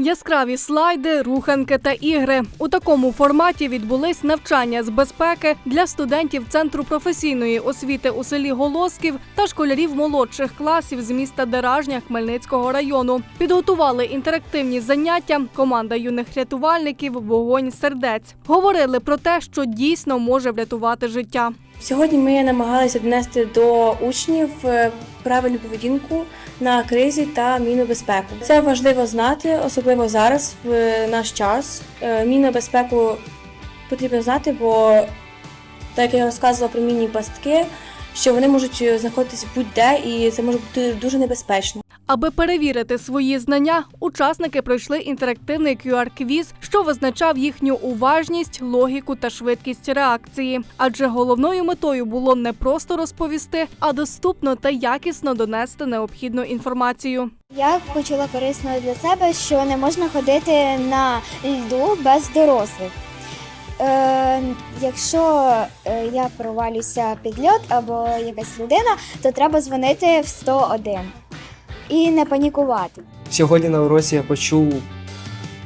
Яскраві слайди, руханки та ігри. У такому форматі відбулись навчання з безпеки для студентів Центру професійної освіти у селі Голосків та школярів молодших класів з міста Деражня Хмельницького району. Підготували інтерактивні заняття. Команда юних рятувальників Вогонь сердець говорили про те, що дійсно може врятувати життя. Сьогодні ми намагалися донести до учнів е, правильну поведінку на кризі та мінобезпеку. Це важливо знати, особливо зараз, в е, наш час. Е, Мінобезпеку потрібно знати, бо так як я розказувала про мінні пастки, що вони можуть знаходитись будь-де, і це може бути дуже небезпечно. Аби перевірити свої знання, учасники пройшли інтерактивний QR-квіз, що визначав їхню уважність, логіку та швидкість реакції. Адже головною метою було не просто розповісти, а доступно та якісно донести необхідну інформацію. Я почула корисно для себе, що не можна ходити на льду без дорослих. Е, якщо е, я провалюся під льод або якась людина, то треба дзвонити в 101 і не панікувати. Сьогодні на уроці я почув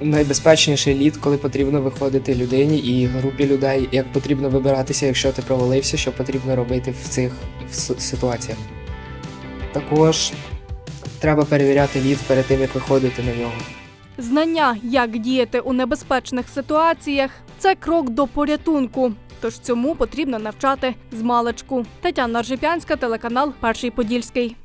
найбезпечніший лід, коли потрібно виходити людині і групі людей, як потрібно вибиратися, якщо ти провалився, що потрібно робити в цих ситуаціях. Також треба перевіряти лід перед тим, як виходити на нього. Знання, як діяти у небезпечних ситуаціях, це крок до порятунку. Тож цьому потрібно навчати з маличку. Тетяна Ржипянська, телеканал Перший Подільський.